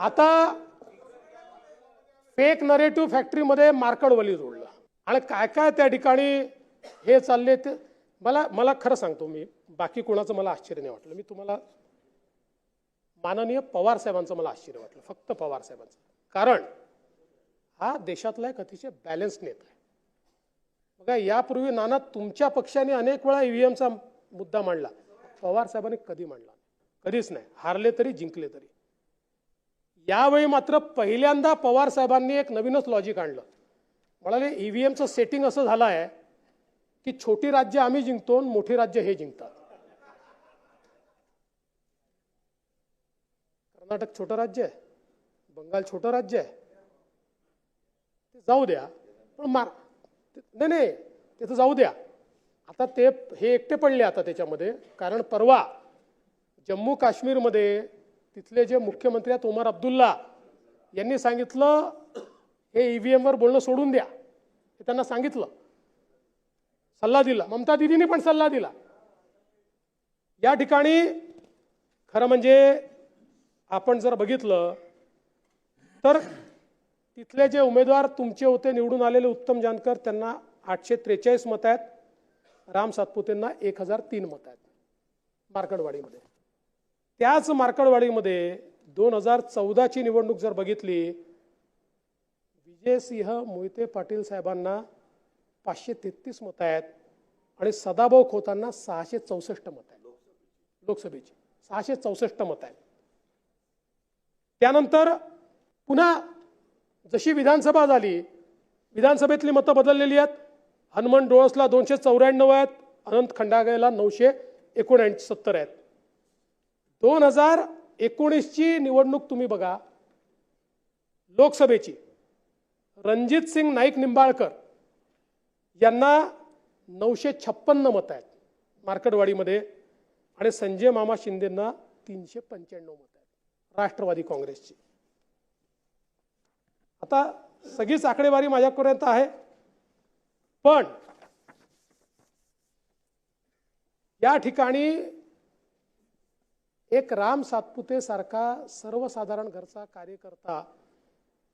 आता fake narrative फॅक्टरीमध्ये मार्कडवली जोडला. आणि काय काय त्या ठिकाणी हे चालले ते मला मला खरं सांगतो मी बाकी कोणाचं मला आश्चर्य नाही वाटलं. मी तुम्हाला माननीय पवार साहेबांचं मला आश्चर्य वाटलं फक्त पवार साहेबांचं. कारण हा देशातला एक अतिशय बॅलन्स नेता आहे. बघा यापूर्वी नाना तुमच्या पक्षाने अनेक वेळा ईव्हीएमचा मुद्दा मांडला. पवार साहेबांनी कधी मांडला कधीच नाही. हारले तरी जिंकले तरी. यावेळी मात्र पहिल्यांदा पवार साहेबांनी एक नवीनच लॉजिक आणलं. म्हणाले ईव्हीएमचं सेटिंग असं झालं आहे की छोटी राज्य आम्ही जिंकतो आणि मोठी राज्य हे जिंकतात. कर्नाटक छोटं राज्य आहे बंगाल छोटं राज्य आहे. ते जाऊ द्या पण मार नाही नाही ते तर जाऊ द्या. आता ते हे एकटे पडले आता त्याच्यामध्ये कारण परवा जम्मू काश्मीरमध्ये तिथले जे मुख्यमंत्री आहेत उमर अब्दुल्ला यांनी सांगितलं हे ईव्हीएम वर बोलणं सोडून द्या. हे त्यांना सांगितलं. सल्ला दिला. ममता दिदीने पण सल्ला दिला. या ठिकाणी खरं म्हणजे आपण जर बघितलं तर तिथले जे उमेदवार तुमचे होते निवडून आलेले उत्तम जानकर त्यांना आठशे त्रेचाळीस मत आहेत. राम सातपुतेंना एक हजार तीन मत आहेत. मार्कडवाडीमध्ये त्याच मार्कडवाडीमध्ये दोन हजार चौदाची निवडणूक जर बघितली विजयसिंह मोहिते पाटील साहेबांना पाचशे तेहतीस मतं आहेत आणि सदाभाऊ खोतांना सहाशे चौसष्ट मत आहेत. लोकसभेची. सहाशे चौसष्ट मत आहेत. त्यानंतर पुन्हा जशी विधानसभा झाली विधानसभेतली मतं बदललेली आहेत. हनुमान डोळसला दोनशे चौऱ्याण्णव आहेत. अनंत खंडागेला नऊशे एकोणऐंशी सत्तर आहेत. दोन हजार एकोणीसची निवडणूक तुम्ही बघा. लोकसभेची. रणजित सिंग नाईक निंबाळकर यांना नऊशे छप्पन्न मतं आहेत मार्केटवाडीमध्ये आणि संजय मामा शिंदेंना तीनशे पंच्याण्णव मतं आहेत राष्ट्रवादी काँग्रेसची. आता सगळीच आकडेवारी माझ्यापर्यंत आहे. पण या ठिकाणी एक राम सातपुते सारखा सर्वसाधारण घरचा कार्यकर्ता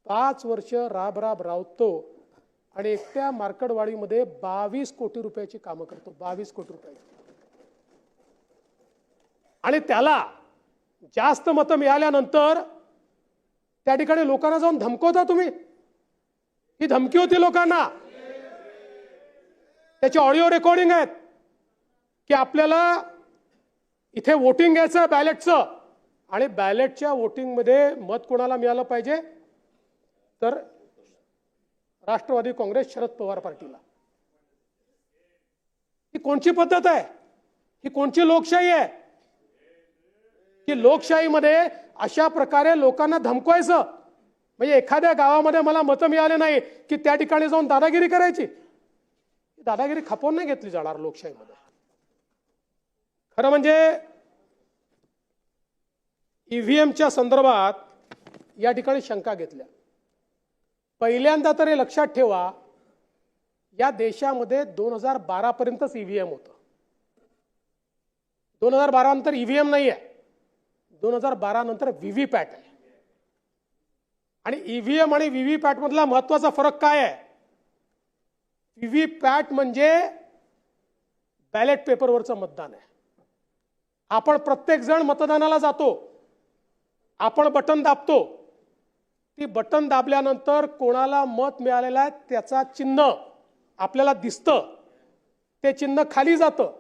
पाच वर्ष राब राब रावतो आणि एकट्या मार्कडवाडीमध्ये बावीस कोटी रुपयाची कामं करतो बावीस कोटी रुपयाची. आणि त्याला जास्त मतं मिळाल्यानंतर त्या ठिकाणी लोकांना जाऊन धमकवता तुम्ही? ही धमकी होती लोकांना. त्याची ऑडिओ रेकॉर्डिंग आहेत की आपल्याला इथे वोटिंग घ्यायचं बॅलेटचं आणि बॅलेटच्या वोटिंगमध्ये मत कोणाला मिळालं पाहिजे? तर राष्ट्रवादी काँग्रेस शरद पवार पार्टीला. ही कोणची पद्धत आहे? ही कोणची लोकशाही आहे? की लोकशाहीमध्ये अशा प्रकारे लोकांना धमकवायचं? म्हणजे एखाद्या गावामध्ये मला मतं मिळाले नाही की त्या ठिकाणी जाऊन दादागिरी करायची? दादागिरी खपवून नाही घेतली जाणार लोकशाहीमध्ये. खरं म्हणजे ईव्हीएमच्या संदर्भात या ठिकाणी शंका घेतल्या. पहिल्यांदा तर हे लक्षात ठेवा या देशामध्ये दोन हजार बारा पर्यंतच ईव्हीएम होतं. दोन हजार बारा नंतर ईव्हीएम नाही आहे दोन हजार बारा नंतर व्हीव्हीपॅट आहे. आणि ईव्हीएम आणि व्हीव्हीपॅट मधला महत्त्वाचा फरक काय आहे? व्हीव्हीपॅट म्हणजे बॅलेट पेपरवरचं मतदान आहे. आपण प्रत्येक जण मतदानाला जातो. आपण बटन दाबतो. ती बटन दाबल्यानंतर कोणाला मत मिळालेलं आहे त्याचा चिन्ह आपल्याला दिसतं. ते चिन्ह खाली जातं.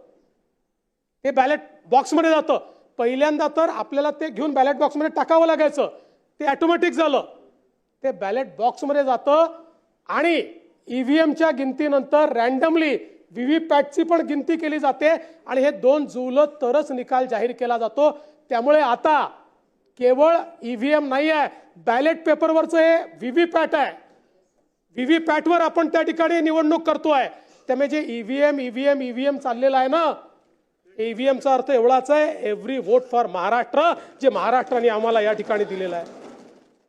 ते बॅलेट बॉक्समध्ये जातं. पहिल्यांदा तर आपल्याला ते घेऊन बॅलेट बॉक्समध्ये टाकावं लागायचं. ते ॲटोमॅटिक झालं. ते बॅलेट बॉक्समध्ये जातं आणि ईव्हीएमच्या गिनतीनंतर रॅन्डमली व्हीव्हीपॅटची पण गिनती केली जाते आणि हे दोन जुळलं तरच निकाल जाहीर केला जातो. त्यामुळे आता केवळ ईव्हीएम नाही आहे बॅलेट पेपरवरचं हे व्हीव्हीपॅट आहे. व्हीव्हीपॅटवर आपण त्या ठिकाणी निवडणूक करतोय. त्यामुळे जे ईव्हीएम ईव्हीएम ईव्हीएम चाललेलं आहे ना? ईव्हीएमचा अर्थ एवढाच आहे एव्हरी व्होट फॉर महाराष्ट्र जे महाराष्ट्राने आम्हाला या ठिकाणी दिलेलं आहे.